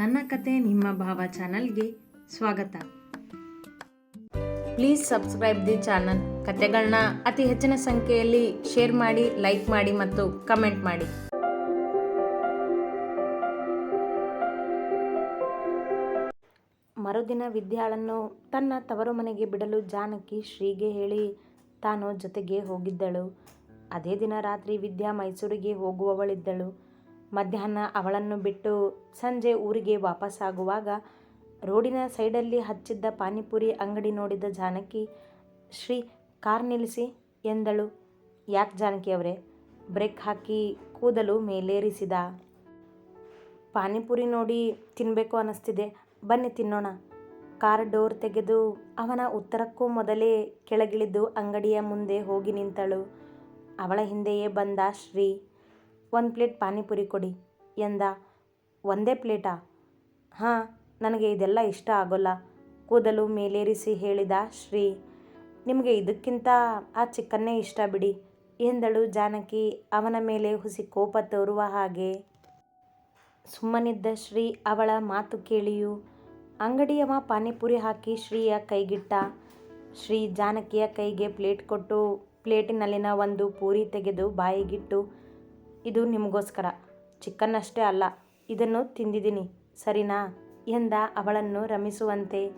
ನನ್ನ ಕತೆ ನಿಮ್ಮ ಭಾವ ಚಾನಲ್ಗೆ ಸ್ವಾಗತ. Please subscribe the channel. ಕತೆಗಳನ್ನ ಅತಿ ಹೆಚ್ಚಿನ ಸಂಖ್ಯೆಯಲ್ಲಿ ಶೇರ್ ಮಾಡಿ, ಲೈಕ್ ಮಾಡಿ ಮತ್ತು ಕಮೆಂಟ್ ಮಾಡಿ. ಮರುದಿನ ವಿದ್ಯಾಳನ್ನು ತನ್ನ ತವರು ಮನೆಗೆ ಬಿಡಲು ಜಾನಕಿ ಶ್ರೀಗೆ ಹೇಳಿ ತಾನು ಜೊತೆಗೆ ಹೋಗಿದ್ದಳು. ಅದೇ ದಿನ ರಾತ್ರಿ ವಿದ್ಯಾ ಮೈಸೂರಿಗೆ ಹೋಗುವವಳಿದ್ದಳು. ಮಧ್ಯಾಹ್ನ ಅವಳನ್ನು ಬಿಟ್ಟು ಸಂಜೆ ಊರಿಗೆ ವಾಪಸ್ಸಾಗುವಾಗ ರೋಡಿನ ಸೈಡಲ್ಲಿ ಹಚ್ಚಿದ್ದ ಪಾನಿಪುರಿ ಅಂಗಡಿ ನೋಡಿದ ಜಾನಕಿ, ಶ್ರೀ, ಕಾರ್ ನಿಲ್ಲಿಸಿ, ಎಂದಳು. ಯಾಕೆ ಜಾನಕಿ ಅವರೇ? ಬ್ರೇಕ್ ಹಾಕಿ ಕೂದಲು ಮೇಲೇರಿಸಿದ. ಪಾನಿಪುರಿ ನೋಡಿ ತಿನ್ನಬೇಕು ಅನ್ನಿಸ್ತಿದೆ ಬನ್ನಿ ತಿನ್ನೋಣ. ಕಾರ್ ಡೋರ್ ತೆಗೆದು ಅವನ ಉತ್ತರಕ್ಕೂ ಮೊದಲೇ ಕೆಳಗಿಳಿದು ಅಂಗಡಿಯ ಮುಂದೆ ಹೋಗಿ ನಿಂತಳು. ಅವಳ ಹಿಂದೆಯೇ ಬಂದ ಶ್ರೀ ಒಂದು ಪ್ಲೇಟ್ ಪಾನಿಪುರಿ ಕೊಡಿ. ಎಂದ, ಒಂದೇ ಪ್ಲೇಟಾ? ಹಾಂ, ನನಗೆ ಇದೆಲ್ಲ ಇಷ್ಟ ಆಗೋಲ್ಲ, ಕೂದಲು ಮೇಲೇರಿಸಿ ಹೇಳಿದ ಶ್ರೀ. ನಿಮಗೆ ಇದಕ್ಕಿಂತ ಆ ಚಿಕನ್ನೇ ಇಷ್ಟ ಬಿಡಿ, ಎಂದಳು ಜಾನಕಿ ಅವನ ಮೇಲೆ ಹುಸಿ ಕೋಪ ತೋರುವ ಹಾಗೆ. ಸುಮ್ಮನಿದ್ದ ಶ್ರೀ ಅವಳ ಮಾತು ಕೇಳಿಯು, ಅಂಗಡಿಯವ ಪಾನಿಪುರಿ ಹಾಕಿ ಶ್ರೀಯ ಕೈಗಿಟ್ಟ. ಶ್ರೀ ಜಾನಕಿಯ ಕೈಗೆ ಪ್ಲೇಟ್ ಕೊಟ್ಟು, ಪ್ಲೇಟಿನಲ್ಲಿನ ಒಂದು ಪೂರಿ ತೆಗೆದು ಬಾಯಿಗಿಟ್ಟು ಇದು ನಿಮಗೋಸ್ಕರ. ಚಿಕನ್ ಅಲ್ಲ, ಇದನ್ನು ತಿಂದಿದ್ದೀನಿ. ಸರಿನಾ? ಎಂದ ಅವಳನ್ನು ರಮಿಸುವಂತೆ.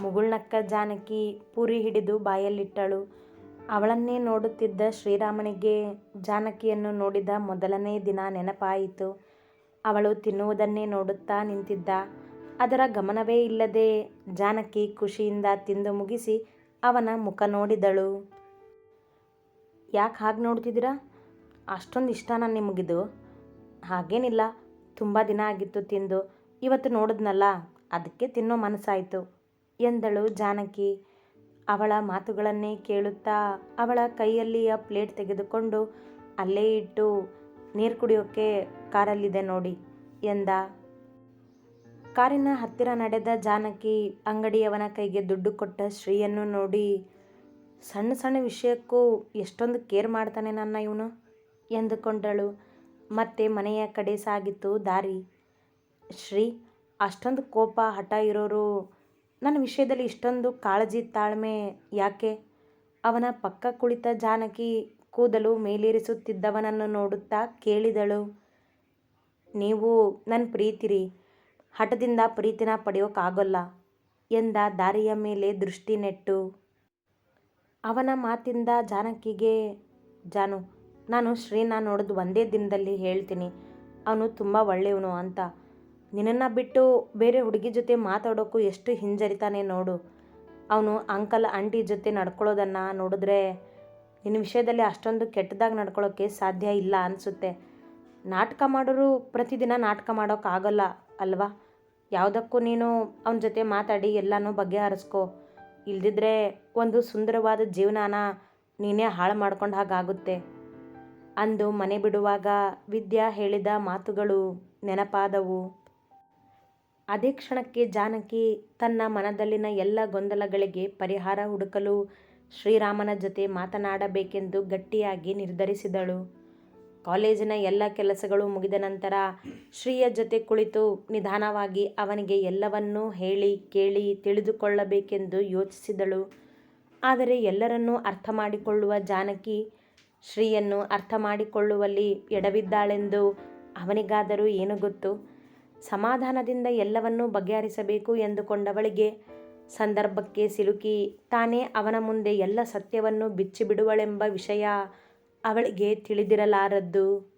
ಮುಗುಳ್ನಕ್ಕ ಜಾನಕಿ ಪೂರಿ ಹಿಡಿದು ಬಾಯಲ್ಲಿಟ್ಟಳು. ಅವಳನ್ನೇ ನೋಡುತ್ತಿದ್ದ ಶ್ರೀರಾಮನಿಗೆ ಜಾನಕಿಯನ್ನು ನೋಡಿದ ಮೊದಲನೇ ದಿನ ನೆನಪಾಯಿತು. ಅವಳು ತಿನ್ನುವುದನ್ನೇ ನೋಡುತ್ತಾ ನಿಂತಿದ್ದ. ಅದರ ಗಮನವೇ ಇಲ್ಲದೆ ಜಾನಕಿ ಖುಷಿಯಿಂದ ತಿಂದು ಮುಗಿಸಿ ಅವನ ಮುಖ ನೋಡಿದಳು. ಯಾಕೆ ಹಾಗೆ ನೋಡ್ತಿದ್ದೀರಾ? ಅಷ್ಟೊಂದು ಇಷ್ಟನಾ ನಿಮಗಿದು? ಹಾಗೇನಿಲ್ಲ, ತುಂಬ ದಿನ ಆಗಿತ್ತು ತಿಂದು, ಇವತ್ತು ನೋಡಿದ್ನಲ್ಲ, ಅದಕ್ಕೆ ತಿನ್ನೋ ಮನಸ್ಸಾಯಿತು, ಎಂದಳು ಜಾನಕಿ. ಅವಳ ಮಾತುಗಳನ್ನೇ ಕೇಳುತ್ತಾ ಅವಳ ಕೈಯಲ್ಲಿಯ ಪ್ಲೇಟ್ ತೆಗೆದುಕೊಂಡು ಅಲ್ಲೇ ಇಟ್ಟು, ನೀರು ಕುಡಿಯೋಕ್ಕೆ ಕಾರಲ್ಲಿದೆ ನೋಡಿ, ಎಂದ. ಕಾರಿನ ಹತ್ತಿರ ನಡೆದ ಜಾನಕಿ ಅಂಗಡಿಯವನ ಕೈಗೆ ದುಡ್ಡು ಕೊಟ್ಟ ಶ್ರೀಯನ್ನು ನೋಡಿ, ಸಣ್ಣ ಸಣ್ಣ ವಿಷಯಕ್ಕೂ ಎಷ್ಟೊಂದು ಕೇರ್ ಮಾಡ್ತಾನೆ ನನ್ನ ಇವನು. ಎಂದುಕೊಂಡಳು. ಮತ್ತೆ ಮನೆಯ ಕಡೆ ಸಾಗಿತು ದಾರಿ. ಶ್ರೀ, ಅಷ್ಟೊಂದು ಕೋಪ, ಹಠ ಇರೋರು. ನನ್ನ ವಿಷಯದಲ್ಲಿ ಇಷ್ಟೊಂದು ಕಾಳಜಿ, ತಾಳ್ಮೆ ಯಾಕೆ? ಅವನ ಪಕ್ಕ ಕುಳಿತ ಜಾನಕಿ ಕೂದಲು ಮೇಲೇರಿಸುತ್ತಿದ್ದವನನ್ನು ನೋಡುತ್ತಾ ಕೇಳಿದಳು. ನೀವು ನನ್ನ ಪ್ರೀತಿರಿ. ಹಠದಿಂದ ಪ್ರೀತಿನ ಪಡೆಯೋಕ್ಕಾಗಲ್ಲ ಎಂದ ದಾರಿಯ ಮೇಲೆ ದೃಷ್ಟಿ ನೆಟ್ಟು. ಅವನ ಮಾತಿಂದ ಜಾನಕಿಗೆ, ಜಾನು ನಾನು ಶ್ರೀನ ನೋಡಿದ ಒಂದೇ ದಿನದಲ್ಲಿ ಹೇಳ್ತೀನಿ. ಅವನು ತುಂಬ ಒಳ್ಳೆಯವನು ಅಂತ. ನಿನ್ನನ್ನು ಬಿಟ್ಟು ಬೇರೆ ಹುಡುಗಿ ಜೊತೆ ಮಾತಾಡೋಕ್ಕೂ ಎಷ್ಟು ಹಿಂಜರಿತಾನೆ ನೋಡು. ಅವನು ಅಂಕಲ್, ಆಂಟಿ ಜೊತೆ ನಡ್ಕೊಳ್ಳೋದನ್ನು ನೋಡಿದ್ರೆ ನಿನ್ನ ವಿಷಯದಲ್ಲಿ ಅಷ್ಟೊಂದು ಕೆಟ್ಟದಾಗಿ ನಡ್ಕೊಳ್ಳೋಕ್ಕೆ ಸಾಧ್ಯ ಇಲ್ಲ ಅನಿಸುತ್ತೆ. ನಾಟಕ ಮಾಡೋರು ಪ್ರತಿದಿನ ನಾಟಕ ಮಾಡೋಕ್ಕಾಗಲ್ಲ ಅಲ್ವಾ? ಯಾವುದಕ್ಕೂ ನೀನು ಅವನ ಜೊತೆ ಮಾತಾಡಿ ಎಲ್ಲನೂ ಬಗೆಹರಿಸ್ಕೊ. ಇಲ್ದಿದ್ರೆ ಒಂದು ಸುಂದರವಾದ ಜೀವನಾನ ನೀನೇ ಹಾಳು ಮಾಡ್ಕೊಂಡು ಹಾಗಾಗುತ್ತೆ. ಅಂದು ಮನೆ ಬಿಡುವಾಗ ವಿದ್ಯಾ ಹೇಳಿದ ಮಾತುಗಳು ನೆನಪಾದವು. ಅದೇ ಕ್ಷಣಕ್ಕೆ ಜಾನಕಿ ತನ್ನ ಮನದಲ್ಲಿನ ಎಲ್ಲ ಗೊಂದಲಗಳಿಗೆ ಪರಿಹಾರ ಹುಡುಕಲು ಶ್ರೀರಾಮನ ಜೊತೆ ಮಾತನಾಡಬೇಕೆಂದು ಗಟ್ಟಿಯಾಗಿ ನಿರ್ಧರಿಸಿದಳು. ಕಾಲೇಜಿನ ಎಲ್ಲ ಕೆಲಸಗಳು ಮುಗಿದ ನಂತರ ಶ್ರೀಯ ಜೊತೆ ಕುಳಿತು ನಿಧಾನವಾಗಿ ಅವನಿಗೆ ಎಲ್ಲವನ್ನೂ ಹೇಳಿ, ಕೇಳಿ ತಿಳಿದುಕೊಳ್ಳಬೇಕೆಂದು ಯೋಚಿಸಿದಳು. ಆದರೆ ಎಲ್ಲರನ್ನೂ ಅರ್ಥ ಮಾಡಿಕೊಳ್ಳುವ ಜಾನಕಿ ಶ್ರೀಯನ್ನು ಅರ್ಥ ಮಾಡಿಕೊಳ್ಳುವಲ್ಲಿ ಎಡವಿದ್ದಾಳೆಂದು ಅವನಿಗಾದರೂ ಏನು ಗೊತ್ತು? ಸಮಾಧಾನದಿಂದ ಎಲ್ಲವನ್ನೂ ಬಗೆಹರಿಸಬೇಕು ಎಂದುಕೊಂಡವಳಿಗೆ ಸಂದರ್ಭಕ್ಕೆ ಸಿಲುಕಿ ತಾನೇ ಅವನ ಮುಂದೆ ಎಲ್ಲ ಸತ್ಯವನ್ನು ಬಿಚ್ಚಿಬಿಡುವಳೆಂಬ ವಿಷಯ ಅವಳಿಗೆ ತಿಳಿದಿರಲಾರದ್ದು.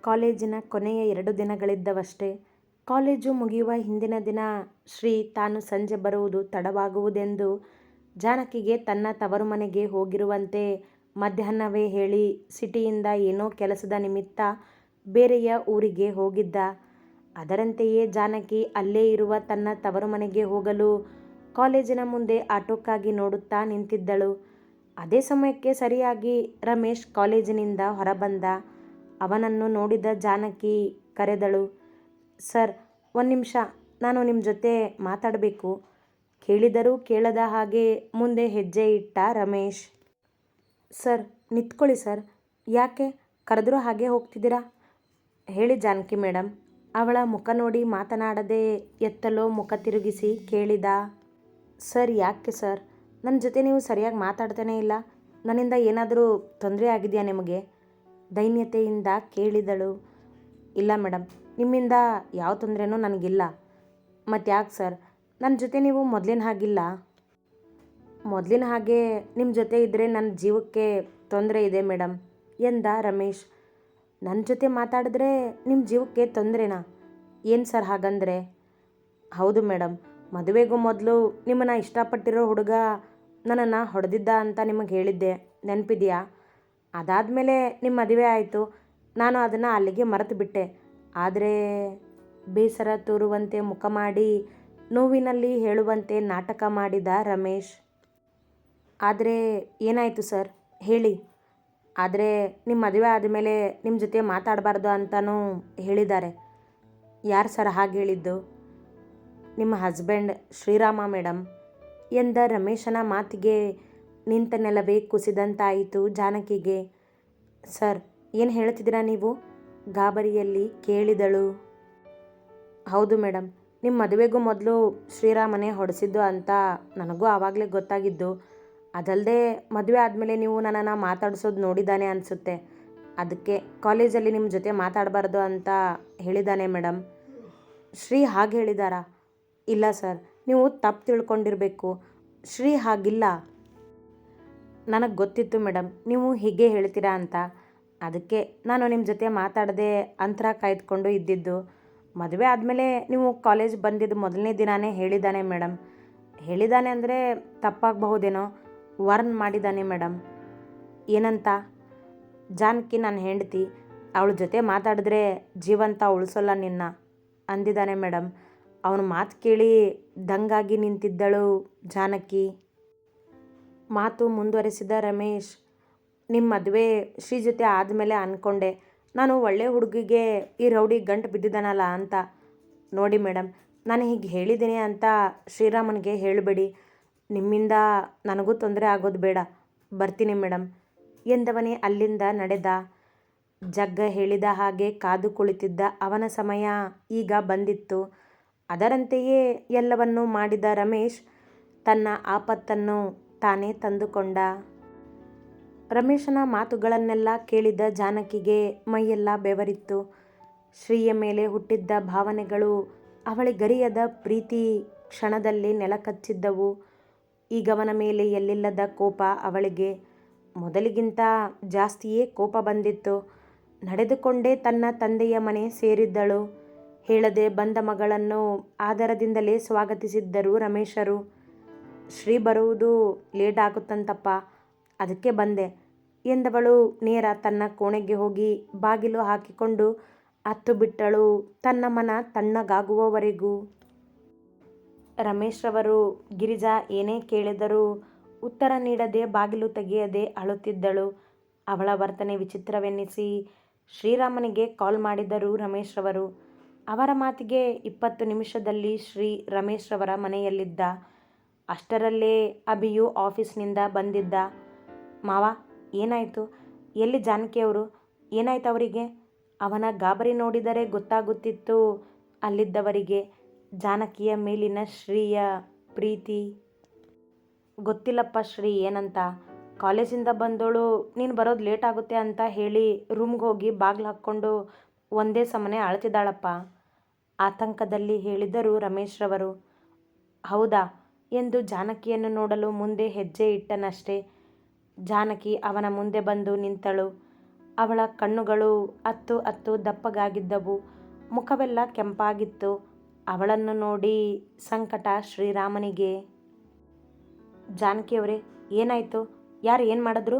ಕಾಲೇಜಿನ ಕೊನೆಯ ಎರಡು ದಿನಗಳಿದ್ದವಷ್ಟೇ. ಕಾಲೇಜು ಮುಗಿಯುವ ಹಿಂದಿನ ದಿನ ಶ್ರೀ ತಾನು ಸಂಜೆ ಬರುವುದು ತಡವಾಗುವುದೆಂದು ಜಾನಕಿಗೆ ತನ್ನ ತವರು ಮನೆಗೆ ಹೋಗಿರುವಂತೆ ಮಧ್ಯಾಹ್ನವೇ ಹೇಳಿ ಸಿಟಿಯಿಂದ ಏನೋ ಕೆಲಸದ ನಿಮಿತ್ತ ಬೇರೆಯ ಊರಿಗೆ ಹೋಗಿದ್ದ. ಅದರಂತೆಯೇ ಜಾನಕಿ ಅಲ್ಲೇ ಇರುವ ತನ್ನ ತವರು ಮನೆಗೆ ಹೋಗಲು ಕಾಲೇಜಿನ ಮುಂದೆ ಆಟೋಕ್ಕಾಗಿ ನೋಡುತ್ತಾ ನಿಂತಿದ್ದಳು. ಅದೇ ಸಮಯಕ್ಕೆ ಸರಿಯಾಗಿ ರಮೇಶ್ ಕಾಲೇಜಿನಿಂದ ಹೊರಬಂದ. ಅವನನ್ನು ನೋಡಿದ ಜಾನಕಿ ಕರೆದಳು, ಸರ್, ಒಂದು ನಿಮಿಷ, ನಾನು ನಿಮ್ಮ ಜೊತೆ ಮಾತಾಡಬೇಕು. ಕೇಳಿದರೂ ಕೇಳದ ಹಾಗೆ ಮುಂದೆ ಹೆಜ್ಜೆ ಇಟ್ಟ ರಮೇಶ್. ಸರ್, ನಿಂತ್ಕೊಳ್ಳಿ ಸರ್. ಯಾಕೆ? ಕರೆದ್ರೂ ಹಾಗೆ ಹೋಗ್ತಿದ್ದೀರಾ? ಹೇಳಿ ಜಾನಕಿ ಮೇಡಮ್ ಅವಳ ಮುಖ ನೋಡಿ ಮಾತನಾಡದೆ ಎತ್ತಲೋ ಮುಖ ತಿರುಗಿಸಿ ಕೇಳಿದ, ಸರ್, ಯಾಕೆ ಸರ್? ನನ್ನ ಜೊತೆ ನೀವು ಸರಿಯಾಗಿ ಮಾತಾಡ್ತಾನೇ ಇಲ್ಲ. ನನ್ನಿಂದ ಏನಾದರೂ ತೊಂದರೆ ಆಗಿದೆಯಾ ನಿಮಗೆ? ದೈನ್ಯತೆಯಿಂದ ಕೇಳಿದಳು. ಇಲ್ಲ ಮೇಡಮ್ ನಿಮ್ಮಿಂದ ಯಾವ ತೊಂದರೆನೂ ನನಗಿಲ್ಲ. ಮತ್ತು ಯಾಕೆ ಸರ್, ನನ್ನ ಜೊತೆ ನೀವು ಮೊದಲಿನ ಹಾಗಿಲ್ಲ. ಮೊದಲಿನ ಹಾಗೆ ನಿಮ್ಮ ಜೊತೆ ಇದ್ದರೆ ನನ್ನ ಜೀವಕ್ಕೆ ತೊಂದರೆ ಇದೆ ಮೇಡಮ್ ಎಂದ ರಮೇಶ್ ನನ್ನ ಜೊತೆ ಮಾತಾಡಿದ್ರೆ ನಿಮ್ಮ ಜೀವಕ್ಕೆ ತೊಂದರೆನಾ? ಏನು ಸರ್ ಹಾಗಂದರೆ? ಹೌದು ಮೇಡಮ್ ಮದುವೆಗೂ ಮೊದಲು ನಿಮ್ಮನ್ನು ಇಷ್ಟಪಟ್ಟಿರೋ ಹುಡುಗ ನನ್ನನ್ನು ಹೊಡೆದಿದ್ದ ಅಂತ ನಿಮಗೆ ಹೇಳಿದ್ದೆ. ನೆನಪಿದೆಯಾ? ಅದಾದಮೇಲೆ ನಿಮ್ಮ ಮದುವೆ ಆಯಿತು. ನಾನು ಅದನ್ನು ಅಲ್ಲಿಗೆ ಮರೆತು ಬಿಟ್ಟೆ. ಆದರೆ ಬೇಸರ ತೋರುವಂತೆ ಮುಖ ಮಾಡಿ, ನೋವಿನಲ್ಲಿ ಹೇಳುವಂತೆ ನಾಟಕ ಮಾಡಿದ ರಮೇಶ್. ಆದರೆ ಏನಾಯಿತು ಸರ್? ಹೇಳಿ. ಆದರೆ ನಿಮ್ಮ ಮದುವೆ ಆದಮೇಲೆ ನಿಮ್ಮ ಜೊತೆ ಮಾತಾಡಬಾರ್ದು ಅಂತಲೂ ಹೇಳಿದ್ದಾರೆ. ಯಾರು ಸರ್ ಹಾಗೆ ಹೇಳಿದ್ದು? ನಿಮ್ಮ ಹಸ್ಬೆಂಡ್ ಶ್ರೀರಾಮ ಮೇಡಮ್ ಎಂದ ರಮೇಶನ ಮಾತಿಗೆ ನಿಂತ ನೆಲವೇ ಕುಸಿದಂತಾಯಿತು ಜಾನಕಿಗೆ. ಸರ್, ಏನು ಹೇಳ್ತಿದ್ದೀರಾ ನೀವು? ಗಾಬರಿಯಲ್ಲಿ ಕೇಳಿದಳು. ಹೌದು ಮೇಡಮ್ ನಿಮ್ಮ ಮದುವೆಗೂ ಮೊದಲು ಶ್ರೀರಾಮನೇ ಹೊಡೆಸಿದ್ದು ಅಂತ ನನಗೂ ಆವಾಗಲೇ ಗೊತ್ತಾಗಿದ್ದು. ಅದಲ್ಲದೆ ಮದುವೆ ಆದಮೇಲೆ ನೀವು ನನ್ನನ್ನು ಮಾತಾಡಿಸೋದು ನೋಡಿದ್ದಾನೆ ಅನಿಸುತ್ತೆ. ಅದಕ್ಕೆ ಕಾಲೇಜಲ್ಲಿ ನಿಮ್ಮ ಜೊತೆ ಮಾತಾಡಬಾರ್ದು ಅಂತ ಹೇಳಿದ್ದಾನೆ ಮೇಡಮ್ ಶ್ರೀ ಹಾಗೆ ಹೇಳಿದಾರಾ? ಇಲ್ಲ ಸರ್, ನೀವು ತಪ್ಪು ತಿಳ್ಕೊಂಡಿರಬೇಕು. ಶ್ರೀ ಹಾಗಿಲ್ಲ. ನನಗೆ ಗೊತ್ತಿತ್ತು ಮೇಡಮ್ ನೀವು ಹೀಗೆ ಹೇಳ್ತೀರಾ ಅಂತ. ಅದಕ್ಕೆ ನಾನು ನಿಮ್ಮ ಜೊತೆ ಮಾತಾಡದೆ ಅಂತರ ಕಾಯ್ದುಕೊಂಡು ಇದ್ದಿದ್ದು. ಮದುವೆ ಆದಮೇಲೆ ನೀವು ಕಾಲೇಜ್ ಬಂದಿದ್ದು ಮೊದಲನೇ ದಿನಾನೇ ಹೇಳಿದ್ದಾನೆ ಮೇಡಮ್ ಹೇಳಿದ್ದಾನೆ ಅಂದರೆ ತಪ್ಪಾಗಬಹುದೇನೋ? ವರ್ನ್ ಮಾಡಿದ್ದಾನೆ ಮೇಡಮ್. ಏನಂತ? ಜಾನಕಿ ನನ್ನ ಹೆಂಡತಿ, ಅವಳ ಜೊತೆ ಮಾತಾಡಿದ್ರೆ ಜೀವಂತ ಉಳಿಸೋಲ್ಲ ನಿನ್ನ ಅಂದಿದ್ದಾನೆ ಮೇಡಮ್. ಅವನ ಮಾತು ಕೇಳಿ ದಂಗಾಗಿ ನಿಂತಿದ್ದಳು ಜಾನಕಿ. ಮಾತು ಮುಂದುವರೆಸಿದ ರಮೇಶ್ ನಿಮ್ಮ ಮದುವೆ ಶ್ರೀ ಜೊತೆ ಆದಮೇಲೆ ಅಂದ್ಕೊಂಡೆ ನಾನು ಒಳ್ಳೆ ಹುಡುಗಿಗೆ ಈ ರೌಡಿ ಗಂಟು ಬಿದ್ದಿದ್ದಾನಲ್ಲ ಅಂತ. ನೋಡಿ ಮೇಡಮ್, ನಾನು ಹೀಗೆ ಹೇಳಿದ್ದೀನಿ ಅಂತ ಶ್ರೀರಾಮನಿಗೆ ಹೇಳಬೇಡಿ. ನಿಮ್ಮಿಂದ ನನಗೂ ತೊಂದರೆ ಆಗೋದು ಬೇಡ. ಬರ್ತೀನಿ ಮೇಡಮ್ ಎಂದವನೇ ಅಲ್ಲಿಂದ ನಡೆದ ಜಗ್ಗ ಹೇಳಿದ ಹಾಗೆ ಕಾದು ಕುಳಿತಿದ್ದ ಅವನ ಸಮಯ ಈಗ ಬಂದಿತ್ತು. ಅದರಂತೆಯೇ ಎಲ್ಲವನ್ನೂ ಮಾಡಿದ ರಮೇಶ್ ತನ್ನ ಆಪತ್ತನ್ನು ತಾನೇ ತಂದುಕೊಂಡ. ರಮೇಶನ ಮಾತುಗಳನ್ನೆಲ್ಲ ಕೇಳಿದ ಜಾನಕಿಗೆ ಮೈಯೆಲ್ಲ ಬೆವರಿತ್ತು. ಶ್ರೀಯ ಮೇಲೆ ಹುಟ್ಟಿದ್ದ ಭಾವನೆಗಳು ಅವಳಿಗರಿಯದ ಪ್ರೀತಿ ಕ್ಷಣದಲ್ಲಿ ನೆಲಕಚ್ಚಿದ್ದವು. ಈಗವನ ಮೇಲೆ ಎಲ್ಲಿಲ್ಲದ ಕೋಪ ಅವಳಿಗೆ. ಮೊದಲಿಗಿಂತ ಜಾಸ್ತಿಯೇ ಕೋಪ ಬಂದಿತ್ತು. ನಡೆದುಕೊಂಡೇ ತನ್ನ ತಂದೆಯ ಮನೆ ಸೇರಿದ್ದಳು. ಹೇಳದೆ ಬಂದ ಮಗಳನ್ನು ಆದರದಿಂದಲೇ ಸ್ವಾಗತಿಸಿದ್ದರು ರಮೇಶರು. ಶ್ರೀ ಬರುವುದು ಲೇಟ್ ಆಗುತ್ತಂತಪ್ಪ. ಅದಕ್ಕೆ ಬಂದೆ. ಎಂದವಳು ನೇರ ತನ್ನ ಕೋಣೆಗೆ ಹೋಗಿ ಬಾಗಿಲು ಹಾಕಿಕೊಂಡು ಹತ್ತು ಬಿಟ್ಟಳು. ತನ್ನ ಮನ ತಣ್ಣಗಾಗುವವರೆಗೂ. ರಮೇಶ್ರವರು ಗಿರಿಜಾ ಏನೇ ಕೇಳಿದರೂ ಉತ್ತರ ನೀಡದೆ ಬಾಗಿಲು ತೆಗೆಯದೆ ಅಳುತ್ತಿದ್ದಳು. ಅವಳ ವರ್ತನೆ ವಿಚಿತ್ರವೆನ್ನಿಸಿ ಶ್ರೀರಾಮನಿಗೆ ಕಾಲ್ ಮಾಡಿದರು ರಮೇಶ್ರವರು ಅವರ ಮಾತಿಗೆ ಇಪ್ಪತ್ತು ನಿಮಿಷದಲ್ಲಿ ಶ್ರೀ ರಮೇಶ್ರವರ ಮನೆಯಲ್ಲಿದ್ದ. ಅಷ್ಟರಲ್ಲೇ ಅಭಿಯು ಆಫೀಸ್ನಿಂದ ಬಂದಿದ್ದ. ಮಾವ, ಏನಾಯಿತು? ಎಲ್ಲಿ ಜಾನಕಿಯವರು ಏನಾಯ್ತು ಅವರಿಗೆ ಅವನ ಗಾಬರಿ ನೋಡಿದರೆ ಗೊತ್ತಾಗುತ್ತಿತ್ತು ಅಲ್ಲಿದ್ದವರಿಗೆ. ಜಾನಕಿಯ ಮೇಲಿನ ಶ್ರೀಯ ಪ್ರೀತಿ. ಗೊತ್ತಿಲ್ಲಪ್ಪ ಶ್ರೀ, ಏನಂತ? ಕಾಲೇಜಿಂದ ಬಂದೋಳು, ನೀನು ಬರೋದು ಲೇಟ್ ಆಗುತ್ತೆ ಅಂತ ಹೇಳಿ ರೂಮ್ಗೆ ಹೋಗಿ ಬಾಗಿಲು ಹಾಕ್ಕೊಂಡು ಒಂದೇ ಸಮನೆ ಅಳತಿದ್ದಾಳಪ್ಪ. ಆತಂಕದಲ್ಲಿ ಹೇಳಿದರು ರಮೇಶ್ರವರು. ಹೌದಾ? ಎಂದು ಜಾನಕಿಯನ್ನು ನೋಡಲು ಮುಂದೆ ಹೆಜ್ಜೆ ಇಟ್ಟನಷ್ಟೇ. ಜಾನಕಿ ಅವನ ಮುಂದೆ ಬಂದು ನಿಂತಳು. ಅವಳ ಕಣ್ಣುಗಳು ಅತ್ತು ಅತ್ತು ದಪ್ಪಗಾಗಿದ್ದವು. ಮುಖವೆಲ್ಲ ಕೆಂಪಾಗಿತ್ತು. ಅವಳನ್ನು ನೋಡಿ ಸಂಕಟ ಶ್ರೀರಾಮನಿಗೆ, ಜಾನಕಿಯವರೇ, ಏನಾಯಿತು? ಯಾರು ಏನು ಮಾಡಿದ್ರು?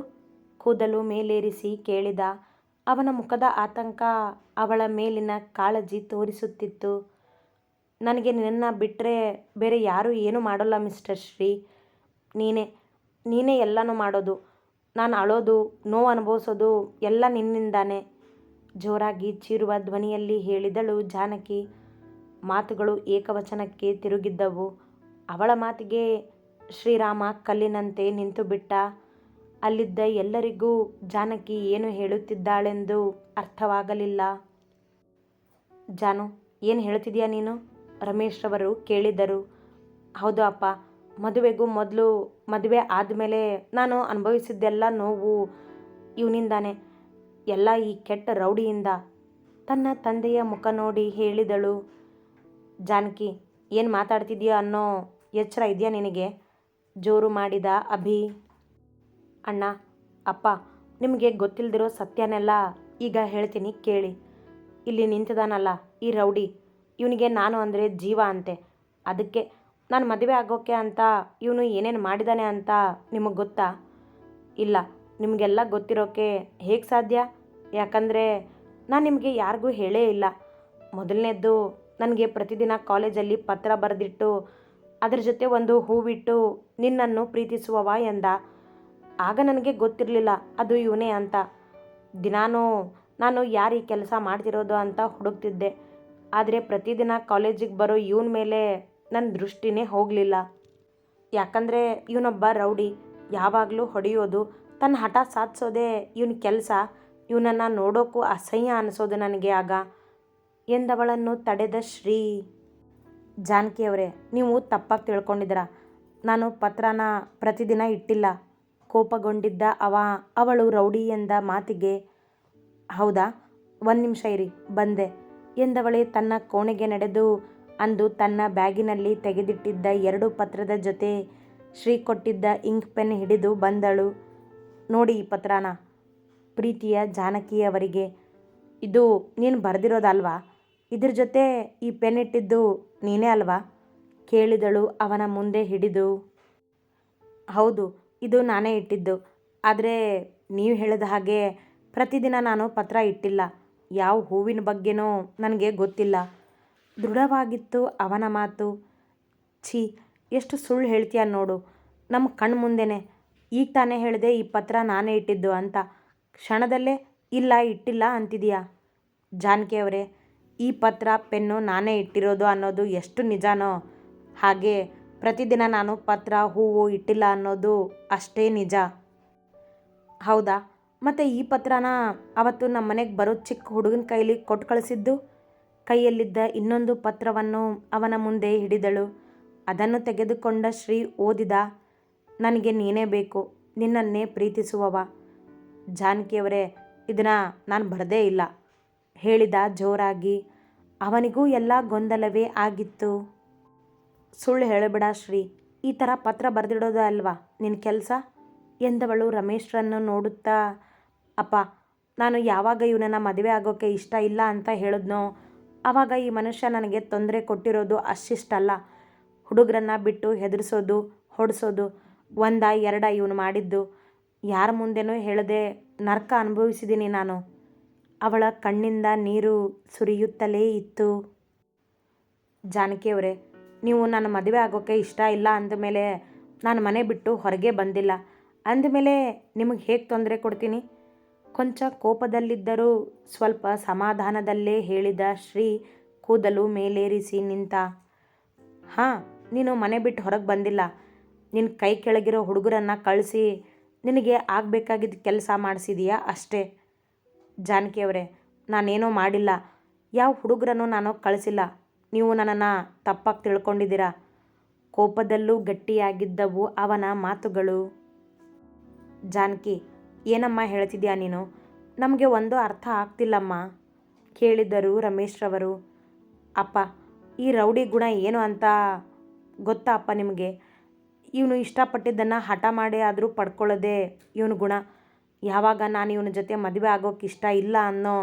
ಕೂದಲು ಮೇಲೇರಿಸಿ ಕೇಳಿದ. ಅವನ ಮುಖದ ಆತಂಕ ಅವಳ ಮೇಲಿನ ಕಾಳಜಿ ತೋರಿಸುತ್ತಿತ್ತು. ನನಗೆ ನಿನ್ನ ಬಿಟ್ಟರೆ ಬೇರೆ ಯಾರೂ ಏನೂ ಮಾಡೋಲ್ಲ ಮಿಸ್ಟರ್ ಶ್ರೀ. ನೀನೇ ನೀನೇ ಎಲ್ಲನೂ ಮಾಡೋದು. ನಾನು ಅಳೋದು, ನೋವು ಅನುಭವಿಸೋದು ಎಲ್ಲ ನಿನ್ನಿಂದಾನೆ, ಜೋರಾಗಿ ಚೀರುವ ಧ್ವನಿಯಲ್ಲಿ ಹೇಳಿದಳು ಜಾನಕಿ. ಮಾತುಗಳು ಏಕವಚನಕ್ಕೆ ತಿರುಗಿದ್ದವು. ಅವಳ ಮಾತಿಗೆ ಶ್ರೀರಾಮ ಕಲ್ಲಿನಂತೆ ನಿಂತು ಬಿಟ್ಟ. ಅಲ್ಲಿದ್ದ ಎಲ್ಲರಿಗೂ ಜಾನಕಿ ಏನು ಹೇಳುತ್ತಿದ್ದಾಳೆಂದು ಅರ್ಥವಾಗಲಿಲ್ಲ. ಜಾನು, ಏನು ಹೇಳುತ್ತಿದೆಯಾ ನೀನು? ರಮೇಶ್ರವರು ಕೇಳಿದರು. ಹೌದು ಅಪ್ಪ, ಮದುವೆಗೂ ಮೊದಲು ಮದುವೆ ಆದಮೇಲೆ ನಾನು ಅನುಭವಿಸಿದ್ದೆಲ್ಲ ನೋವು ಇವನಿಂದಾನೆ, ಎಲ್ಲ ಈ ಕೆಟ್ಟ ರೌಡಿಯಿಂದ. ತನ್ನ ತಂದೆಯ ಮುಖ ನೋಡಿ ಹೇಳಿದಳು. ಜಾನಕಿ, ಏನು ಮಾತಾಡ್ತಿದ್ಯಾ ಅನ್ನೋ ಎಚ್ಚರ ಇದೆಯಾ ನಿನಗೆ? ಜೋರು ಮಾಡಿದ ಅಭಿ. ಅಣ್ಣ, ಅಪ್ಪ, ನಿಮಗೆ ಗೊತ್ತಿಲ್ಲದಿರೋ ಸತ್ಯನೆಲ್ಲ ಈಗ ಹೇಳ್ತೀನಿ, ಕೇಳಿ. ಇಲ್ಲಿ ನಿಂತಿದಾನಲ್ಲ ಈ ರೌಡಿ. ಇವನಿಗೆ ನಾನು ಅಂದರೆ ಜೀವ ಅಂತೆ. ಅದಕ್ಕೆ ನಾನು ಮದುವೆ ಆಗೋಕ್ಕೆ ಅಂತ ಇವನು ಏನೇನು ಮಾಡಿದ್ದಾನೆ ಅಂತ ನಿಮಗೆ ಗೊತ್ತಾ? ಇಲ್ಲ, ನಿಮಗೆಲ್ಲ ಗೊತ್ತಿರೋಕೆ ಹೇಗೆ ಸಾಧ್ಯ? ಯಾಕಂದರೆ ನಾನು ನಿಮಗೆ ಯಾರಿಗೂ ಹೇಳೇ ಇಲ್ಲ. ಮೊದಲನೇದ್ದು ನನಗೆ ಪ್ರತಿದಿನ ಕಾಲೇಜಲ್ಲಿ ಪತ್ರ ಬರೆದಿಟ್ಟು, ಅದರ ಜೊತೆ ಒಂದು ಹೂವಿಟ್ಟು, ನಿನ್ನನ್ನು ಪ್ರೀತಿಸುವವ ಎಂದ. ಆಗ ನನಗೆ ಗೊತ್ತಿರಲಿಲ್ಲ, ಅದು ಇವನೇ ಅಂತ. ದಿನಾನೂ ನಾನು ಯಾರು ಕೆಲಸ ಮಾಡ್ತಿರೋದು ಅಂತ ಹುಡುಕ್ತಿದ್ದೆ. ಆದರೆ ಪ್ರತಿದಿನ ಕಾಲೇಜಿಗೆ ಬರೋ ಇವನ ಮೇಲೆ ನನ್ನ ದೃಷ್ಟಿನೇ ಹೋಗಲಿಲ್ಲ. ಯಾಕಂದರೆ ಇವನೊಬ್ಬ ರೌಡಿ, ಯಾವಾಗಲೂ ಹೊಡೆಯೋದು ತನ್ನ ಹಠ ಸಾಧಿಸೋದೇ ಇವನ ಕೆಲಸ. ಇವನನ್ನು ನೋಡೋಕ್ಕೂ ಅಸಹ್ಯ ಅನಿಸೋದು ನನಗೆ ಆಗ. ಎಂದವಳನ್ನು ತಡೆದ ಶ್ರೀ. ಜಾನಕಿಯವರೇ, ನೀವು ತಪ್ಪಾಗಿ ತಿಳ್ಕೊಂಡಿದ್ದೀರ? ನಾನು ಪತ್ರನ ಪ್ರತಿದಿನ ಇಟ್ಟಿಲ್ಲ. ಕೋಪಗೊಂಡಿದ್ದ ಅವ, ಅವಳು ರೌಡಿ ಎಂದ ಮಾತಿಗೆ, ಹೌದಾ? ಒಂದು ನಿಮಿಷ ಇರಿ, ಬಂದೆ ಎಂದವಳೆ ತನ್ನ ಕೋಣೆಗೆ ನಡೆದು ಅಂದು ತನ್ನ ಬ್ಯಾಗಿನಲ್ಲಿ ತೆಗೆದಿಟ್ಟಿದ್ದ ಎರಡು ಪತ್ರದ ಜೊತೆ ಶ್ರೀ ಕೊಟ್ಟಿದ್ದ ಇಂಕ್ ಪೆನ್ ಹಿಡಿದು ಬಂದಳು. ನೋಡಿ ಈ ಪತ್ರನ, ಪ್ರೀತಿಯ ಜಾನಕಿಯವರಿಗೆ. ಇದು ನೀನು ಬರೆದಿರೋದಲ್ವಾ? ಇದ್ರ ಜೊತೆ ಈ ಪೆನ್ ಇಟ್ಟಿದ್ದು ನೀನೇ ಅಲ್ವಾ? ಕೇಳಿದಳು ಅವನ ಮುಂದೆ ಹಿಡಿದು. ಹೌದು, ಇದು ನಾನೇ ಇಟ್ಟಿದ್ದು. ಆದರೆ ನೀವು ಹೇಳಿದ ಹಾಗೆ ಪ್ರತಿದಿನ ನಾನು ಪತ್ರ ಇಟ್ಟಿಲ್ಲ. ಯಾವ ಹೂವಿನ ಬಗ್ಗೆನೋ ನನಗೆ ಗೊತ್ತಿಲ್ಲ. ದೃಢವಾಗಿತ್ತು ಅವನ ಮಾತು. ಛೀ, ಎಷ್ಟು ಸುಳ್ಳು ಹೇಳ್ತೀಯ ನೋಡು. ನಮ್ಮ ಕಣ್ಣು ಮುಂದೆನೆ. ಈಗ ತಾನೇ ಹೇಳಿದೆ ಈ ಪತ್ರ ನಾನೇ ಇಟ್ಟಿದ್ದು ಅಂತ. ಕ್ಷಣದಲ್ಲೇ, ಇಲ್ಲ, ಇಟ್ಟಿಲ್ಲ ಅಂತಿದೀಯಾ? ಜಾನಕಿಯವರೇ ಈ ಪತ್ರ, ಪೆನ್ನು ನಾನೇ ಇಟ್ಟಿರೋದು ಅನ್ನೋದು ಎಷ್ಟು ನಿಜಾನೋ ಹಾಗೆ ಪ್ರತಿದಿನ ನಾನು ಪತ್ರ, ಹೂವು ಇಟ್ಟಿಲ್ಲ ಅನ್ನೋದು ಅಷ್ಟೇ ನಿಜ. ಹೌದಾ? ಮತ್ತು ಈ ಪತ್ರನ ಅವತ್ತು ನಮ್ಮ ಮನೆಗೆ ಬರೋ ಚಿಕ್ಕ ಹುಡುಗನ ಕೈಲಿ ಕೊಟ್ಟು ಕಳಿಸಿದ್ದು? ಕೈಯಲ್ಲಿದ್ದ ಇನ್ನೊಂದು ಪತ್ರವನ್ನು ಅವನ ಮುಂದೆ ಹಿಡಿದಳು. ಅದನ್ನು ತೆಗೆದುಕೊಂಡ ಶ್ರೀ ಓದಿದ, ನನಗೆ ನೀನೇ ಬೇಕು, ನಿನ್ನನ್ನೇ ಪ್ರೀತಿಸುವವ. ಜಾನಕಿಯವರೇ, ಇದನ್ನ ನಾನು ಬರದೇ ಇಲ್ಲ. ಹೇಳಿದ ಜೋರಾಗಿ, ಅವನಿಗೂ ಎಲ್ಲ ಗೊಂದಲವೇ ಆಗಿತ್ತು. ಸುಳ್ಳು ಹೇಳಬೇಡ ಶ್ರೀ, ಈ ಥರ ಪತ್ರ ಬರೆದಿಡೋದು ಅಲ್ವಾ? ನಿನ್ನ ಕೆಲಸ? ಎಂದವಳು ರಮೇಶ್ರನ್ನು ನೋಡುತ್ತಾ, ಅಪ್ಪ, ನಾನು ಯಾವಾಗ ಇವನನ್ನ ಮದುವೆ ಆಗೋಕ್ಕೆ ಇಷ್ಟ ಇಲ್ಲ ಅಂತ ಹೇಳಿದ್ನೋ ಆವಾಗ ಈ ಮನುಷ್ಯ ನನಗೆ ತೊಂದರೆ ಕೊಟ್ಟಿರೋದು ಅಷ್ಟಿಷ್ಟಲ್ಲ. ಹುಡುಗರನ್ನ ಬಿಟ್ಟು ಹೆದರಿಸೋದು, ಹೊಡೆಸೋದು, ಒಂದ ಎರಡ ಇವನು ಮಾಡಿದ್ದು, ಯಾರ ಮುಂದೆನೂ ಹೇಳದೆ ನರ್ಕ ಅನುಭವಿಸಿದ್ದೀನಿ ನಾನು. ಅವಳ ಕಣ್ಣಿಂದ ನೀರು ಸುರಿಯುತ್ತಲೇ ಇತ್ತು. ಜಾನಕಿಯವರೇ, ನೀವು ನನ್ನ ಮದುವೆ ಆಗೋಕ್ಕೆ ಇಷ್ಟ ಇಲ್ಲ ಅಂದಮೇಲೆ ನಾನು ಮನೆ ಬಿಟ್ಟು ಹೊರಗೆ ಬಂದಿಲ್ಲ. ಅಂದಮೇಲೆ ನಿಮಗೆ ಹೇಗೆ ತೊಂದರೆ ಕೊಡ್ತೀನಿ? ಕೊಂಚ ಕೋಪದಲ್ಲಿದ್ದರೂ ಸ್ವಲ್ಪ ಸಮಾಧಾನದಲ್ಲೇ ಹೇಳಿದ ಶ್ರೀ ಕೂದಲು ಮೇಲೇರಿಸಿ ನಿಂತ, ಹಾಂ, ನೀನು ಮನೆ ಬಿಟ್ಟು ಹೊರಗೆ ಬಂದಿಲ್ಲ. ನಿನ್ನ ಕೈ ಕೆಳಗಿರೋ ಹುಡುಗರನ್ನು ಕಳಿಸಿ, ನಿನಗೆ ಆಗಬೇಕಾಗಿದ್ದ ಕೆಲಸ ಮಾಡಿಸಿದೀಯಾ ಅಷ್ಟೇ. ಜಾನಕಿಯವರೇ ನಾನೇನೂ ಮಾಡಿಲ್ಲ. ಯಾವ ಹುಡುಗರನ್ನು ನಾನು ಕಳಿಸಿಲ್ಲ. ನೀವು ನನ್ನನ್ನು ತಪ್ಪಾಗಿ ತಿಳ್ಕೊಂಡಿದ್ದೀರಾ? ಕೋಪದಲ್ಲೂ ಗಟ್ಟಿಯಾಗಿದ್ದವು ಅವನ ಮಾತುಗಳು. ಜಾನಕಿ, ಏನಮ್ಮ ಹೇಳ್ತಿದ್ಯಾ ನೀನು? ನಮಗೆ ಒಂದು ಅರ್ಥ ಆಗ್ತಿಲ್ಲಮ್ಮ ಕೇಳಿದರು ರಮೇಶ್ರವರು ಅಪ್ಪ, ಈ ರೌಡಿ ಗುಣ ಏನು ಅಂತ ಗೊತ್ತಾ ಅಪ್ಪ ನಿಮಗೆ? ಇವನು ಇಷ್ಟಪಟ್ಟಿದ್ದನ್ನು ಹಠ ಮಾಡಿ ಆದರೂ ಪಡ್ಕೊಳ್ಳೋದೇ ಇವನು ಗುಣ. ಯಾವಾಗ ನಾನು ಇವನ ಜೊತೆ ಮದುವೆ ಆಗೋಕೆ ಇಷ್ಟ ಇಲ್ಲ ಅನ್ನೋ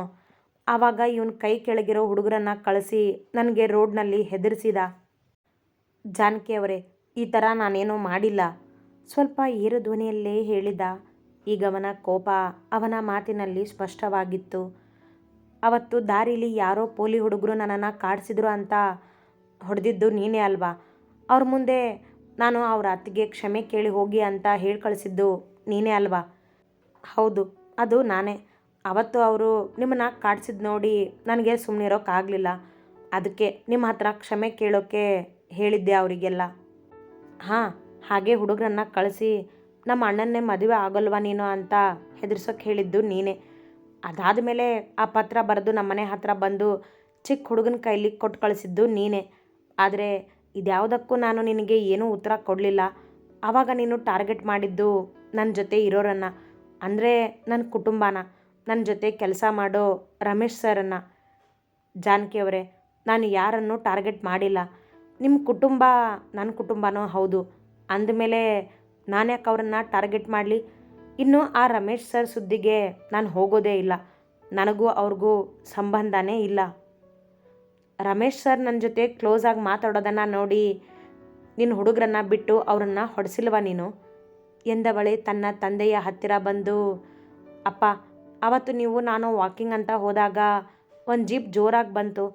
ಆವಾಗ ಇವನ ಕೈ ಕೆಳಗಿರೋ ಹುಡುಗರನ್ನ ಕಳಿಸಿ ನನಗೆ ರೋಡ್ನಲ್ಲಿ ಹೆದರಿಸಿದ. ಜಾನಕಿಯವರೇ ಈ ಥರ ನಾನೇನೂ ಮಾಡಿಲ್ಲ. ಸ್ವಲ್ಪ ಏರು ಧ್ವನಿಯಲ್ಲೇ ಹೇಳಿದ. ಈಗ ಅವನ ಕೋಪ ಅವನ ಮಾತಿನಲ್ಲಿ ಸ್ಪಷ್ಟವಾಗಿತ್ತು. ಅವತ್ತು ದಾರಿಲಿ ಯಾರೋ ಪೋಲಿ ಹುಡುಗರು ನನ್ನನ್ನು ಕಾಡಿಸಿದ್ರು ಅಂತ ಹೊಡೆದಿದ್ದು ನೀನೇ ಅಲ್ವಾ? ಅವ್ರ ಮುಂದೆ ನಾನು ಅವ್ರ ಅತ್ತಿಗೆ ಕ್ಷಮೆ ಕೇಳಿ ಹೋಗಿ ಅಂತ ಹೇಳಿ ಕಳಿಸಿದ್ದು ನೀನೇ ಅಲ್ವಾ? ಹೌದು, ಅದು ನಾನೇ. ಅವತ್ತು ಅವರು ನಿಮ್ಮನ್ನ ಕಾಡ್ಸಿದ್ದು ನೋಡಿ ನನಗೆ ಸುಮ್ಮನೆ ಇರೋಕ್ಕಾಗಲಿಲ್ಲ ಅದಕ್ಕೆ ನಿಮ್ಮ ಹತ್ರ ಕ್ಷಮೆ ಕೇಳೋಕ್ಕೆ ಹೇಳಿದ್ದೆ ಅವರಿಗೆಲ್ಲ. ಹಾಂ, ಹಾಗೆ ಹುಡುಗರನ್ನ ಕಳಿಸಿ ನಮ್ಮ ಅಣ್ಣನ್ನೇ ಮದುವೆ ಆಗೋಲ್ವಾ ನೀನು ಅಂತ ಹೆದರ್ಸೋಕೆ ಹೇಳಿದ್ದು ನೀನೇ. ಅದಾದ ಮೇಲೆ ಆ ಪತ್ರ ಬರೆದು ನಮ್ಮ ಮನೆ ಹತ್ರ ಬಂದು ಚಿಕ್ಕ ಹುಡುಗನ ಕೈಲಿ ಕೊಟ್ಟು ಕಳಿಸಿದ್ದು ನೀನೇ. ಆದರೆ ಇದ್ಯಾವುದಕ್ಕೂ ನಾನು ನಿನಗೆ ಏನೂ ಉತ್ತರ ಕೊಡಲಿಲ್ಲ. ಆವಾಗ ನೀನು ಟಾರ್ಗೆಟ್ ಮಾಡಿದ್ದು ನನ್ನ ಜೊತೆ ಇರೋರನ್ನು. ಅಂದರೆ ನನ್ನ ಕುಟುಂಬನ ನನ್ನ ಜೊತೆ ಕೆಲಸ ಮಾಡೋ ರಮೇಶ್ ಸರನ್ನು, ಜಾನಕಿ ಅವರೇ, ನಾನು ಯಾರನ್ನು ಟಾರ್ಗೆಟ್ ಮಾಡಿಲ್ಲ. ನಿಮ್ಮ ಕುಟುಂಬ ನನ್ನ ಕುಟುಂಬನೂ ಹೌದು. ಅಂದಮೇಲೆ ನಾನು ಯಾಕೆ ಅವರನ್ನು ಟಾರ್ಗೆಟ್ ಮಾಡಲಿ? ಇನ್ನು ಆ ರಮೇಶ್ ಸರ್ ಸುದ್ದಿಗೆ ನಾನು ಹೋಗೋದೇ ಇಲ್ಲ. ನನಗೂ ಅವ್ರಿಗೂ ಸಂಬಂಧನೇ ಇಲ್ಲ. ರಮೇಶ್ ಸರ್ ನನ್ನ ಜೊತೆ ಕ್ಲೋಸ್ ಆಗಿ ಮಾತಾಡೋದನ್ನು ನೋಡಿ ನಿನ್ನ ಹುಡುಗರನ್ನ ಬಿಟ್ಟು ಅವರನ್ನು ಹೊಡೆಸಿಲ್ವ ನೀನು? ಎಂದವಳೆ ತನ್ನ ತಂದೆಯ ಹತ್ತಿರ ಬಂದು, ಅಪ್ಪ, ಅವತ್ತು ನೀವು ನಾನು ವಾಕಿಂಗ್ ಅಂತ ಹೋದಾಗ ಒಂದು ಜೀಪ್ ಜೋರಾಗಿ ಬಂತು.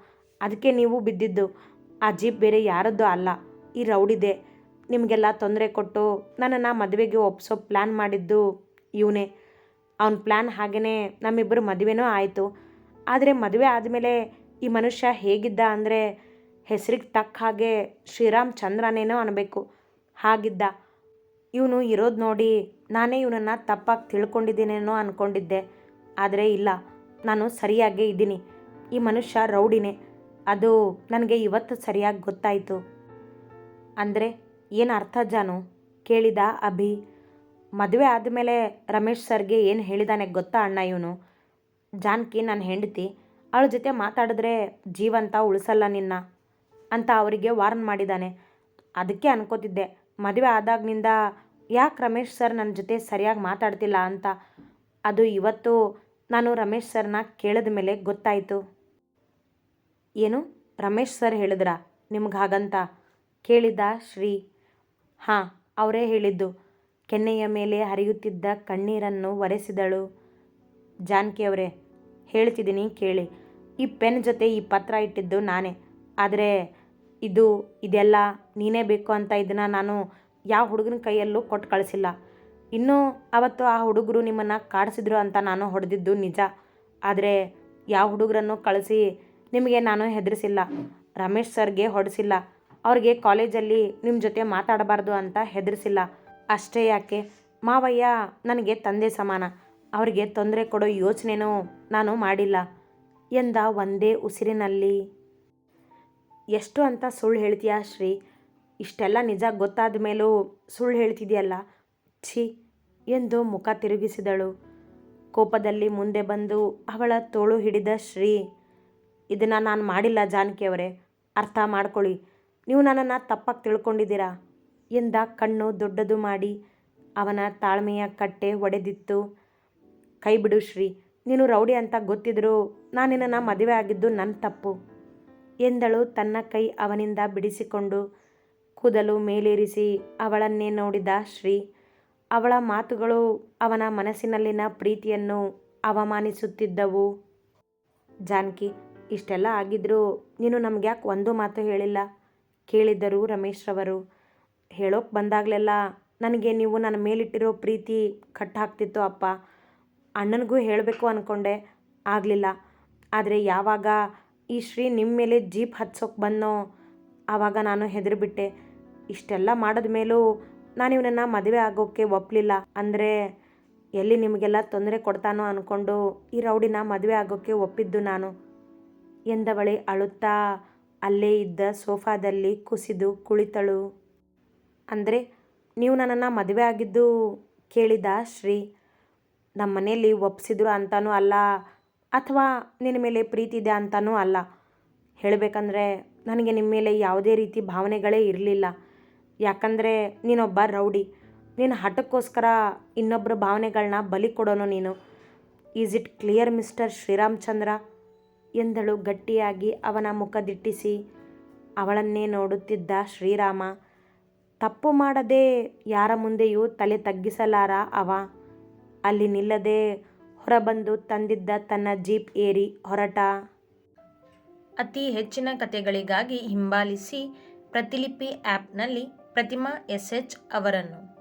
ಅದಕ್ಕೆ ನೀವು ಬಿದ್ದಿದ್ದು. ಆ ಜೀಪ್ ಬೇರೆ ಯಾರದ್ದು ಅಲ್ಲ. ಈ ರೌಡಿದೆ. ನಿಮಗೆಲ್ಲ ತೊಂದರೆ ಕೊಟ್ಟು ನನ್ನನ್ನು ಮದುವೆಗೆ ಒಪ್ಸೋ ಪ್ಲ್ಯಾನ್ ಮಾಡಿದ್ದು ಇವನೇ. ಅವನ ಪ್ಲ್ಯಾನ್ ಹಾಗೆಯೇ ನಮ್ಮಿಬ್ಬರು ಮದುವೆನೂ ಆಯಿತು. ಆದರೆ ಮದುವೆ ಆದಮೇಲೆ ಈ ಮನುಷ್ಯ ಹೇಗಿದ್ದ ಅಂದರೆ ಹೆಸರಿಗೆ ತಕ್ಕ ಹಾಗೆ ಶ್ರೀರಾಮ್ ಚಂದ್ರನೇನೋ ಅನ್ನಬೇಕು ಹಾಗಿದ್ದ. ಇವನು ಇರೋದು ನೋಡಿ ನಾನೇ ಇವನನ್ನು ತಪ್ಪಾಗಿ ತಿಳ್ಕೊಂಡಿದ್ದೀನೇನೋ ಅಂದ್ಕೊಂಡಿದ್ದೆ ಆದರೆ ಇಲ್ಲ, ನಾನು ಸರಿಯಾಗೇ ಇದ್ದೀನಿ. ಈ ಮನುಷ್ಯ ರೌಡಿನೇ. ಅದು ನನಗೆ ಇವತ್ತು ಸರಿಯಾಗಿ ಗೊತ್ತಾಯಿತು. ಅಂದರೆ ಏನು ಅರ್ಥ ಜಾನು? ಕೇಳಿದ ಅಭಿ. ಮದುವೆ ಆದಮೇಲೆ ರಮೇಶ್ ಸರ್ಗೆ ಏನು ಹೇಳಿದಾನೆ ಗೊತ್ತಾ ಅಣ್ಣ ಇವನು? ಜಾನ್ಕಿ ನನ್ನ ಹೆಂಡತಿ, ಅವಳ ಜೊತೆ ಮಾತಾಡಿದ್ರೆ ಜೀವಂತ ಉಳಿಸಲ್ಲ ನಿನ್ನ ಅಂತ ಅವರಿಗೆ ವಾರ್ನ್ ಮಾಡಿದ್ದಾನೆ ಅದಕ್ಕೆ ಅನ್ಕೋತಿದ್ದೆ. ಮದುವೆ ಆದಾಗ್ನಿಂದ ಯಾಕೆ ರಮೇಶ್ ಸರ್ ನನ್ನ ಜೊತೆ ಸರಿಯಾಗಿ ಮಾತಾಡ್ತಿಲ್ಲ ಅಂತ? ಅದು ಇವತ್ತು ನಾನು ರಮೇಶ್ ಸರ್ನ ಕೇಳಿದ ಮೇಲೆ ಗೊತ್ತಾಯಿತು. ಏನು? ರಮೇಶ್ ಸರ್ ಹೇಳಿದ್ರಾ? ನಿಮ್ಗೆ ಹಾಗಂತ? ಕೇಳಿದ ಶ್ರೀ. ಹಾಂ, ಅವರೇ ಹೇಳಿದ್ದು. ಕೆನ್ನೆಯ ಮೇಲೆ ಹರಿಯುತ್ತಿದ್ದ ಕಣ್ಣೀರನ್ನು ಒರೆಸಿದಳು ಜಾನಕಿಯವರೇ ಹೇಳ್ತಿದ್ದೀನಿ ಕೇಳಿ. ಈ ಪೆನ್ ಜೊತೆ ಈ ಪತ್ರ ಇಟ್ಟಿದ್ದು ನಾನೇ. ಆದರೆ ಇದು, ಇದೆಲ್ಲ ನೀನೇ ಬೇಕು ಅಂತ ಇದನ್ನು ನಾನು ಯಾವ ಹುಡುಗನ ಕೈಯಲ್ಲೂ ಕೊಟ್ಟು ಕಳಿಸಿಲ್ಲ. ಇನ್ನೂ ಆವತ್ತು ಆ ಹುಡುಗರು ನಿಮ್ಮನ್ನು ಕಾಡಿಸಿದ್ರು ಅಂತ ನಾನು ಹೊಡೆದಿದ್ದು ನಿಜ. ಆದರೆ ಯಾವ ಹುಡುಗರನ್ನು ಕಳಿಸಿ ನಿಮಗೆ ನಾನು ಹೆದರಿಸಿಲ್ಲ. ರಮೇಶ್ ಸರ್ಗೆ ಹೊಡೆಸಿಲ್ಲ. ಅವ್ರಿಗೆ ಕಾಲೇಜಲ್ಲಿ ನಿಮ್ಮ ಜೊತೆ ಮಾತಾಡಬಾರ್ದು ಅಂತ ಹೆದರಿಸಿಲ್ಲ. ಅಷ್ಟೇ ಯಾಕೆ? ಮಾವಯ್ಯ ನನಗೆ ತಂದೆ ಸಮಾನ. ಅವರಿಗೆ ತೊಂದರೆ ಕೊಡೋ ಯೋಚನೆನೂ ನಾನು ಮಾಡಿಲ್ಲ. ಎಂದ ಒಂದೇ ಉಸಿರಿನಲ್ಲಿ ಎಷ್ಟು ಅಂತ ಸುಳ್ಳು ಹೇಳ್ತೀಯಾ ಶ್ರೀ? ಇಷ್ಟೆಲ್ಲ ನಿಜ ಗೊತ್ತಾದ ಮೇಲೂ ಸುಳ್ಳು ಹೇಳ್ತಿದೆಯಲ್ಲ? ಛೀ, ಎಂದು ಮುಖ ತಿರುಗಿಸಿದಳು. ಕೋಪದಲ್ಲಿ ಮುಂದೆ ಬಂದು ಅವಳ ತೋಳು ಹಿಡಿದ ಶ್ರೀ, ಇದನ್ನು ನಾನು ಮಾಡಿಲ್ಲ ಜಾನಕಿ ಅವರೇ, ಅರ್ಥ ಮಾಡ್ಕೊಳ್ಳಿ. ನೀವು ನನ್ನನ್ನು ತಪ್ಪಾಗಿ ತಿಳ್ಕೊಂಡಿದ್ದೀರಾ? ಎಂದ ಕಣ್ಣು ದೊಡ್ಡದು ಮಾಡಿ ಅವನ ತಾಳ್ಮೆಯ ಕಟ್ಟೆ ಒಡೆದಿತ್ತು. ಕೈ ಬಿಡು ಶ್ರೀ, ನೀನು ರೌಡಿ ಅಂತ ಗೊತ್ತಿದ್ರೂ ನಾನು ನಿನ್ನನ್ನು ಮದುವೆ ಆಗಿದ್ದು ನನ್ನ ತಪ್ಪು. ಎಂದಳು ತನ್ನ ಕೈ ಅವನಿಂದ ಬಿಡಿಸಿಕೊಂಡು. ಕೂದಲು ಮೇಲೇರಿಸಿ ಅವಳನ್ನೇ ನೋಡಿದ ಶ್ರೀ. ಅವಳ ಮಾತುಗಳು ಅವನ ಮನಸ್ಸಿನಲ್ಲಿನ ಪ್ರೀತಿಯನ್ನು ಅವಮಾನಿಸುತ್ತಿದ್ದವು. ಜಾನಕಿ, ಇಷ್ಟೆಲ್ಲ ಆಗಿದ್ದರೂ ನೀನು ನಮ್ಗೆ ಯಾಕೆ ಒಂದು ಮಾತು ಹೇಳಿಲ್ಲ. ಕೇಳಿದ್ದರು ರಮೇಶ್ರವರು ಹೇಳೋಕೆ ಬಂದಾಗಲೆಲ್ಲ ನನಗೆ ನೀವು ನನ್ನ ಮೇಲಿಟ್ಟಿರೋ ಪ್ರೀತಿ ಕಟ್ಟಾಗ್ತಿತ್ತು ಅಪ್ಪ. ಅಣ್ಣನಿಗೂ ಹೇಳಬೇಕು ಅಂದ್ಕೊಂಡೆ ಆಗಲಿಲ್ಲ. ಆದರೆ ಯಾವಾಗ ಈ ಶ್ರೀ ನಿಮ್ಮ ಮೇಲೆ ಜೀಪ್ ಹತ್ಸೋಕೆ ಬಂದೋ ಆವಾಗ ನಾನು ಹೆದರಿಬಿಟ್ಟೆ. ಇಷ್ಟೆಲ್ಲ ಮಾಡಿದ ಮೇಲೂ ನಾನು ಇವನನ್ನು ಮದುವೆ ಆಗೋಕ್ಕೆ ಒಪ್ಪಲಿಲ್ಲ ಅಂದರೆ ಎಲ್ಲಿ ನಿಮಗೆಲ್ಲ ತೊಂದರೆ ಕೊಡ್ತಾನೋ ಅಂದ್ಕೊಂಡು ಈ ರೌಡಿನ ಮದುವೆ ಆಗೋಕ್ಕೆ ಒಪ್ಪಿದ್ದು ನಾನು. ಎಂದವಳೆ ಅಳುತ್ತಾ ಅಲ್ಲೇ ಇದ್ದ ಸೋಫಾದಲ್ಲಿ ಕುಸಿದು ಕುಳಿತಳು. ಅಂದರೆ ನೀವು ನನ್ನನ್ನು ಮದುವೆ ಆಗಿದ್ದು ಕೇಳಿದ ಶ್ರೀ. ನಮ್ಮ ಮನೆಯಲ್ಲಿ ಒಪ್ಪಿಸಿದ್ರು ಅಂತನೂ ಅಲ್ಲ. ಅಥವಾ ನಿನ್ನ ಮೇಲೆ ಪ್ರೀತಿ ಇದೆ ಅಂತನೂ ಅಲ್ಲ. ಹೇಳಬೇಕಂದ್ರೆ ನನಗೆ ನಿಮ್ಮ ಮೇಲೆ ಯಾವುದೇ ರೀತಿ ಭಾವನೆಗಳೇ ಇರಲಿಲ್ಲ. ಯಾಕಂದರೆ ನೀನೊಬ್ಬ ರೌಡಿ. ನೀನು ಹಠಕ್ಕೋಸ್ಕರ ಇನ್ನೊಬ್ಬರ ಭಾವನೆಗಳನ್ನ ಬಲಿ ಕೊಡೋನು ನೀನು. Is it clear mister Sriramachandra ಎಂದಳು ಗಟ್ಟಿಯಾಗಿ ಅವನ ಮುಖ ದಿಟ್ಟಿಸಿ. ಅವಳನ್ನೇ ನೋಡುತ್ತಿದ್ದ ಶ್ರೀರಾಮ, ತಪ್ಪು ಮಾಡದೆ ಯಾರ ಮುಂದೆಯೂ ತಲೆ ತಗ್ಗಿಸಲಾರ ಅವ? ಅಲ್ಲಿ ನಿಲ್ಲದೆ ಹೊರಬಂದು ತಂದಿದ್ದ ತನ್ನ ಜೀಪ್ ಏರಿ ಹೊರಟ. ಅತಿ ಹೆಚ್ಚಿನ ಕಥೆಗಳಿಗಾಗಿ ಹಿಂಬಾಲಿಸಿ ಪ್ರತಿಲಿಪಿ ಆ್ಯಪ್ನಲ್ಲಿ ಪ್ರತಿಮಾ ಎಸ್ ಎಚ್ ಅವರನ್ನು.